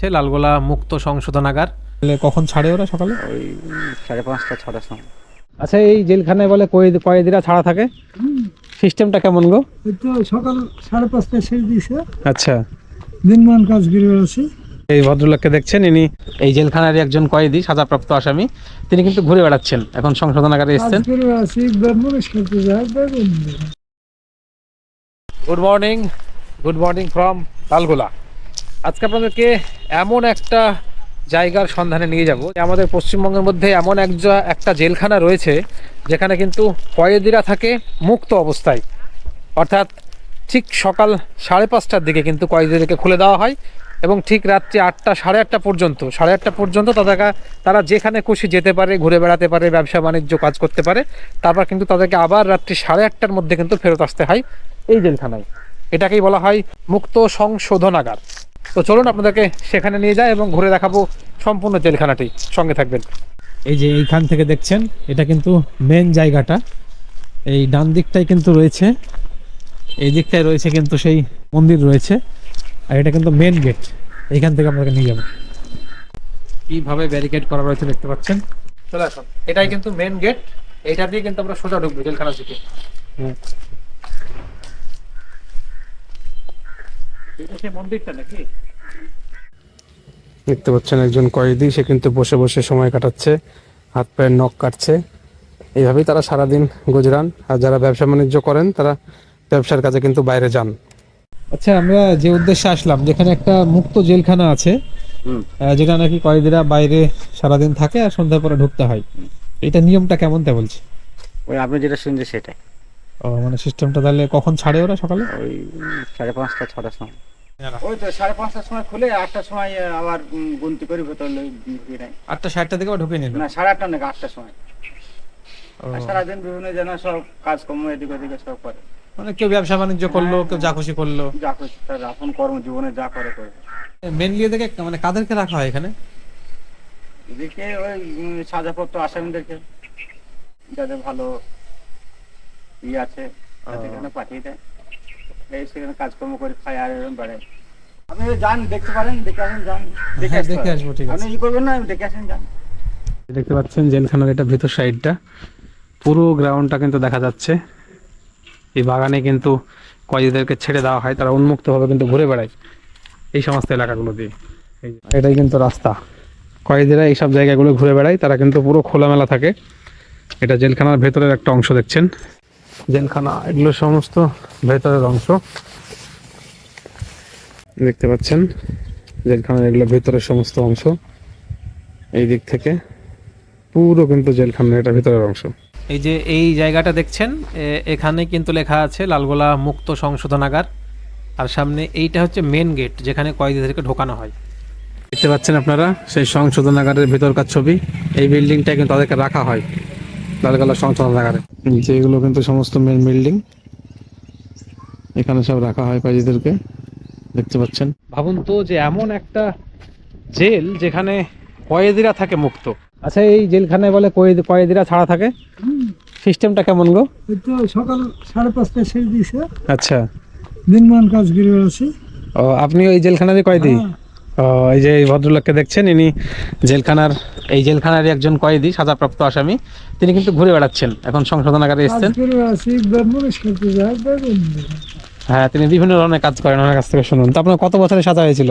হচ্ছে লালগোলা মুক্ত সংশোধনাগার। কখন ছাড়ে ওরা সকালে? ওই সাড়ে পাঁচটা ছটার সময়। আচ্ছা এই জেলখানায় বলে কয়েদ কয়েদিরা ছাড়া থাকে? সিস্টেমটা কেমন গো? সকাল সাড়ে পাঁচটায় ছেড়ে দিয়েছে। আচ্ছা। দিনমান কাজ করে বেড়াচ্ছি। এই ভদ্রলোককে দেখছেন? ইনি এই জেলখানারই একজন কয়েদি সাজাপ্রাপ্ত আসামি। তিনি কিন্তু ঘুরে বেড়াচ্ছেন এখন সংশোধনাগারে এসেছেন। Good morning good morning from Lalgola. আজকে আপনাদেরকে এমন একটা জায়গার সন্ধানে নিয়ে যাব আমাদের পশ্চিমবঙ্গের মধ্যে এমন এক একটা জেলখানা রয়েছে, যেখানে কিন্তু কয়েদিরা থাকে মুক্ত অবস্থায়। অর্থাৎ ঠিক সকাল সাড়ে পাঁচটার দিকে কিন্তু কয়েদিদেরকে খুলে দেওয়া হয় এবং ঠিক রাত্রি আটটা, সাড়ে আটটা পর্যন্ত, সাড়ে আটটা পর্যন্ত তাদেরকে তারা যেখানে খুশি যেতে পারে, ঘুরে বেড়াতে পারে, ব্যবসা বাণিজ্য কাজ করতে পারে। তারপর কিন্তু তাদেরকে আবার রাত্রি সাড়ে আটটার মধ্যে কিন্তু ফেরত আসতে হয় এই জেলখানায়। এটাকেই বলা হয় মুক্ত সংশোধনাগার। তো চলুন আপনাদেরকে সেখানে নিয়ে যায় এবং ঘুরে দেখাবো সম্পূর্ণ জেলখানাটি। সঙ্গে থাকবেন। এই যে এইখান থেকে দেখছেন এটা কিন্তু মেন জায়গাটা। এই ডান দিকটাই কিন্তু রয়েছে। এই দিকটায় রয়েছে কিন্তু সেই মন্দির রয়েছে। আর এটা কিন্তু মেন গেট এইখান থেকে আপনাকে নিয়ে যাব। কীভাবে ব্যারিকেড করা রয়েছে দেখতে পাচ্ছেন? চলে আসুন। এটাই কিন্তু মেন গেট এইটা দিয়ে কিন্তু আমরা সোজা ঢুকবো জেলখানা থেকে। এটা সেই মন্দিরটা নাকি? দেখতে পাচ্ছেন একজন কয়েদি সে কিন্তু বসে বসে সময় কাটাচ্ছে হাত পায়ের নখ কাটছে। এইভাবেই তারা সারাদিন গুজরান। আর যারা ব্যবসা বাণিজ্য করেন তারা ব্যবসার কাজে কিন্তু বাইরে যান। আচ্ছা আমরা যে উদ্দেশ্যে আসলাম যেখানে একটা মুক্ত জেলখানা আছে যেটা নাকি কয়েদিরা বাইরে সারাদিন থাকে আর সন্ধ্যার পরে ঢুকতে হয়। এটা নিয়মটা কেমন তা বলছি? ওই আপনি যেটা শুনছেন সেটাই। ও মানে সিস্টেমটা তাহলে কখন ছাড়ে ওরা সকালে? ওই সাড়ে পাঁচটা ছটার সময়। ওই তো সাড়ে পাঁচটার সময় খুলে আটটার সময় আবার গুনতি করে ভেতর ঢুকিয়ে নেয় আটটা সাতটা থেকে আবার ঢুকে নিল? না সাড়ে আটটা নাকি আটটার সময়। সারাদিন বিভিন্ন জন সব কাজকর্ম এদিক ওদিকে সব করে। মানে কেউ ব্যবসা বাণিজ্য করল কেউ যা খুশি করল। যা করছে তার আপন কর্ম জীবনে যা করে করে মেনলি এদিকে মানে কাদেরকে রাখা হয় এখানে? এদিকে ওই সাজাপত্র আসামিদেরকে যাদের ভালো ই আছে তাদের এখানে পাঠিয়ে দেয়। সেখানে কাজকর্ম করে খায় আর এরকম বেড়ায়। আপনি যান দেখতে পারেন দেখে আসেন যান। দেখে হ্যাঁ। আসব, ঠিক আছে। আপনি ই করবেন না দেখে আসেন যান। দেখতে পাচ্ছেন জেলখানার এটা ভেতর সাইডটা। পুরো গ্রাউন্ডটা কিন্তু দেখা যাচ্ছে। এই বাগানে কিন্তু কয়েদিদেরকে ছেড়ে দেওয়া হয় তারা উন্মুক্তভাবে কিন্তু ঘুরে বেড়ায় এই সমস্ত এলাকাগুলো দিয়ে। এটাই কিন্তু রাস্তা। কয়েদিরা এইসব জায়গাগুলো ঘুরে বেড়ায় তারা কিন্তু পুরো খোলামেলা থাকে। এটা জেলখানার ভেতরের একটা অংশ দেখছেন। জেলখানা এগুলো সমস্ত ভেতরের অংশ। দেখতে পাচ্ছেন জেলখানার এগুলো ভেতরের সমস্ত অংশ। এই দিক থেকে পুরো কিন্তু জেলখানা এটা ভেতরের অংশ। এই যে এই জায়গাটা দেখছেন এখানে কিন্তু লেখা আছে লালগোলা মুক্ত সংশোধনাগার। আর সামনে এইটা হচ্ছে মেন গেট যেখানে কয়েদিদেরকে ঢোকানো হয়। দেখতে পাচ্ছেন আপনারা সেই সংশোধনাগারের ভেতরকার ছবি। এই বিল্ডিংটা কিন্তু তাদেরকে রাখা হয়। লালগালা সংশোধনাগারে যেগুলো কিন্তু সমস্ত মেন বিল্ডিং এখানে সব রাখা হয় কয়েদিদেরকে দেখতে পাচ্ছেন। ভাবুন তো যে এমন একটা জেল যেখানে কয়েদিরা থাকে মুক্ত। আচ্ছা এই জেলখানায় বলে কয়েদি কয়েদিরা ছাড়া থাকে? সিস্টেমটা কেমন গো? তো সকাল সাড়ে পাঁচটায় ছেড়ে দিয়েছে। আচ্ছা। দিনমান কাজ গিরে বেড়াচ্ছি ও আপনি ওই জেলখানারই কয়েদি? হ্যাঁ। এই যে এই ভদ্রলোককে দেখছেন ইনি জেলখানার এই জেলখানারই একজন কয়েদি সাজাপ্রাপ্ত আসামি। তিনি কিন্তু ঘুরে বেড়াচ্ছেন এখন সংশোধনাগারে এসেছেন। হ্যাঁ তিনি বিভিন্ন ধরনের কাজ করেন ওনার কাছ থেকে শুনুন। তো আপনার কত বছরে সাজা হয়েছিল?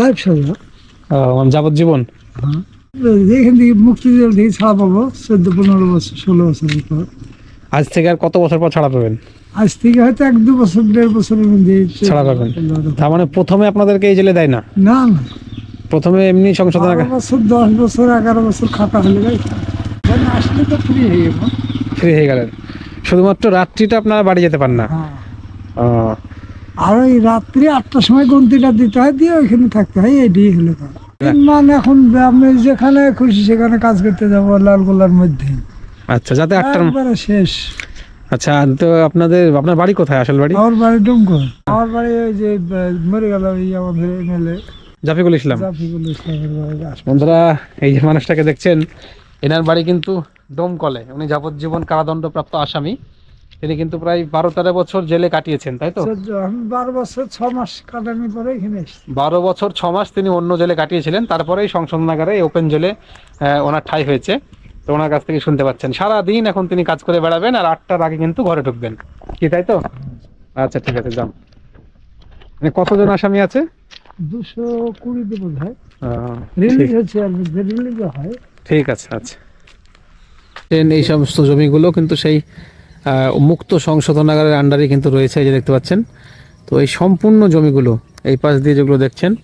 লাইফ সাজা। মানে যাবজ্জীবন? এখান থেকে মুক্তি জেল থেকে ছাড়া পাবো চোদ্দ পনেরো বছর ষোলো বছরের পর আজ থেকে আর কত বছর পর ছাড়া পাবেন? আজ থেকে হয়তো এক দু বছর দেড় বছরের মধ্যে ছাড়া পাবেন তার মানে প্রথমে আপনাদেরকে এই জেলে দেয় না? না না। প্রথমে এমনি বারো সংশোধনাগার বছর দশ বছর এগারো বছর খাতা হলে আসলে তো ফ্রি হয়ে যাব ফ্রি হয়ে গেলেন। শুধুমাত্র রাত্রিটা আপনারা বাড়ি যেতে পারেন না? হ্যাঁ। আর ওই রাত্রি আটটার সময় গন্তিটা দিতে হয় দিয়ে ওইখানে থাকতে হয় এটাই হলো মানে এখন আমি যেখানে খুশি সেখানে কাজ করতে যাব লালগোলার মধ্যে। আচ্ছা যাতে আটটার শেষ। আচ্ছা তো আপনাদের আপনার বাড়ি কোথায় আসল বাড়ি? আমার বাড়ি ডুমকর আমার বাড়ি ওই যে মরে গেল ওই আমাদের এমএলএ জাফিকুল ইসলাম। জাফিকুল আসবে। বন্ধুরা এই যে মানুষটাকে দেখছেন এনার বাড়ি কিন্তু ডোমকলে। উনি যাবজ্জীবন কারাদণ্ডপ্রাপ্ত আসামি। তিনি কিন্তু প্রায় বারো তেরো বছর জেলে কাটিয়েছেন তাই তো? বারো বছর ছ মাস কাটানোর পরে এখানে বারো বছর ছ মাস তিনি অন্য জেলে কাটিয়েছিলেন। তারপরেই সংশোধনাগারে ওপেন জেলে ওনার ঠাই হয়েছে। তো ওনার কাছ থেকে শুনতে পাচ্ছেন। সারা দিন এখন তিনি কাজ করে বেড়াবেন আর আটটার আগে কিন্তু ঘরে ঢুকবেন। কি তাই তো? আচ্ছা ঠিক আছে যান মানে কতজন আসামি আছে? দুশো কুড়িতে বোধ হয়। রিলিজ ঠিক- হচ্ছে রিলিজ হয়। ঠিক আছে আচ্ছা। এই সমস্ত জমিগুলো কিন্তু সেই আহ, মুক্ত সংশোধনাগারের আন্ডারে কিন্তু রয়েছে এই যে দেখতে পাচ্ছেন। তো এই সম্পূর্ণ জমিগুলো এই পাশ দিয়ে যেগুলো দেখছেন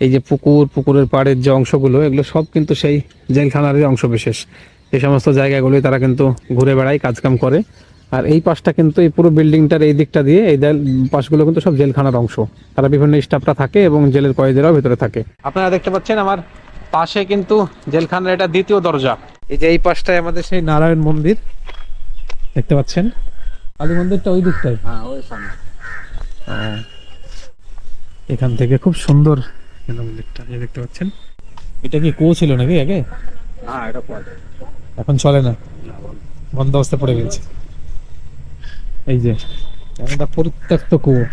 এই যে পুকুর পুকুরের পাড়ের যে অংশগুলো এগুলো সব কিন্তু সেই জেলখানারই অংশ বিশেষ এই সমস্ত জায়গাগুলোই তারা কিন্তু ঘুরে বেড়ায় কাজকাম করে। আর এই পাশটা কিন্তু এই পুরো বিল্ডিংটার এই দিকটা দিয়ে এই পাশগুলো কিন্তু সব জেলখানার অংশ। তারা বিভিন্ন স্টাফরা থাকে এবং জেলের কয়েদিরাও ভিতরে থাকে। আপনারা দেখতে পাচ্ছেন আমার পাশে কিন্তু জেলখানার এটা দ্বিতীয় দরজা। এই যে এই পাশটায় আমাদের সেই নারায়ণ মন্দির। দেখতে পাচ্ছেন? কালী মন্দিরটা ওই দিকটায়। হ্যাঁ ওই সামনে। এখান থেকে খুব সুন্দর মন্দিরটা দেখতে পাচ্ছেন? এটা কি কুয়ো ছিল নাকি আগে? হ্যাঁ এটা পরে এখন চলে না। বন্ধ অবস্থা পড়ে গেছে। এই যে একটা পরিত্যক্ত কুয়ো।